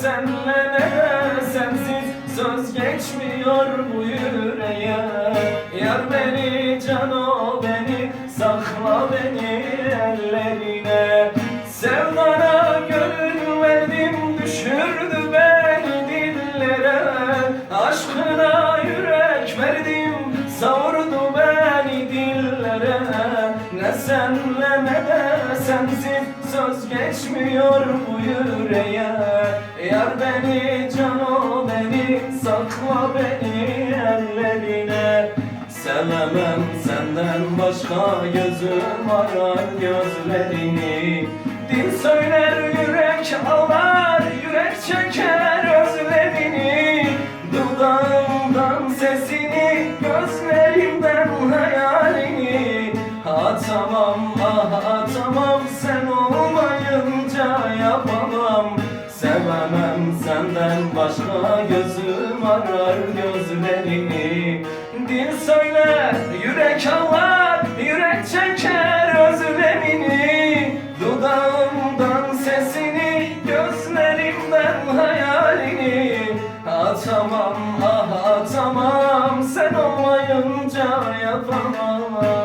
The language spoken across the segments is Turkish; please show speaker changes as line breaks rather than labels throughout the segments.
senle ne sensiz söz geçmiyor bu yüreğe de sensiz söz geçmiyor bu yüreğe. Yar beni can o beni sakla beni ellerine. Sevemem senden başka gözüm arar gözlerini. Dil söyler yürek ağlar yürek çeker özlemini. Dudağımdan sesini gözlerimden hayalini. Atamam Sevemem senden başka gözüm arar gözlerini. Dil söyler yürek ağlar yürek çeker özlemini. Dudağımdan sesini gözlerimden hayalini. Atamam ah atamam sen olmayınca yapamam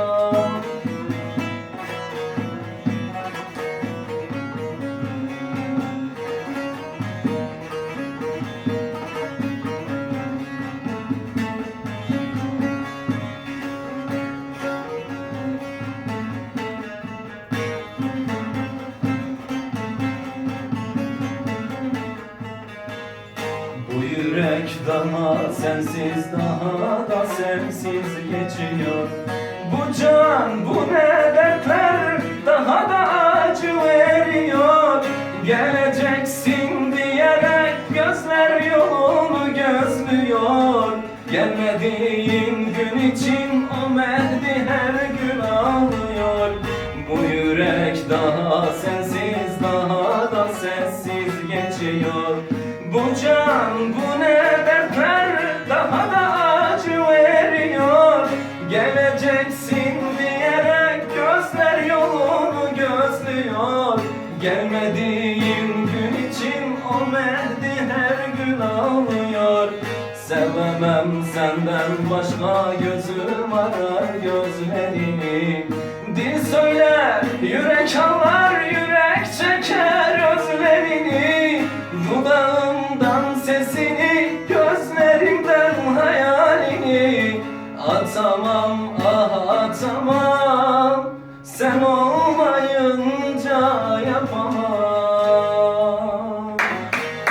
Bu yürek daha sensiz daha da sensiz geçiyor. Bu can bu ne dertler daha da acı veriyor. Geleceksin diyerek gözler yolunu gözlüyor. Gelmediğin gün için o Mehdi her gün ağlıyor. Bu yürek daha sensiz daha da sessiz geçiyor Bu can bu ne dertler? Daha da acı veriyor. Geleceksin diyerek gözler yolunu gözlüyor. Gelmediğin gün için o Mehdi her gün ağlıyor. Sevemem senden başka gözüm arar gözlerini. Dil söyler yürek Atamam ah atamam sen olmayın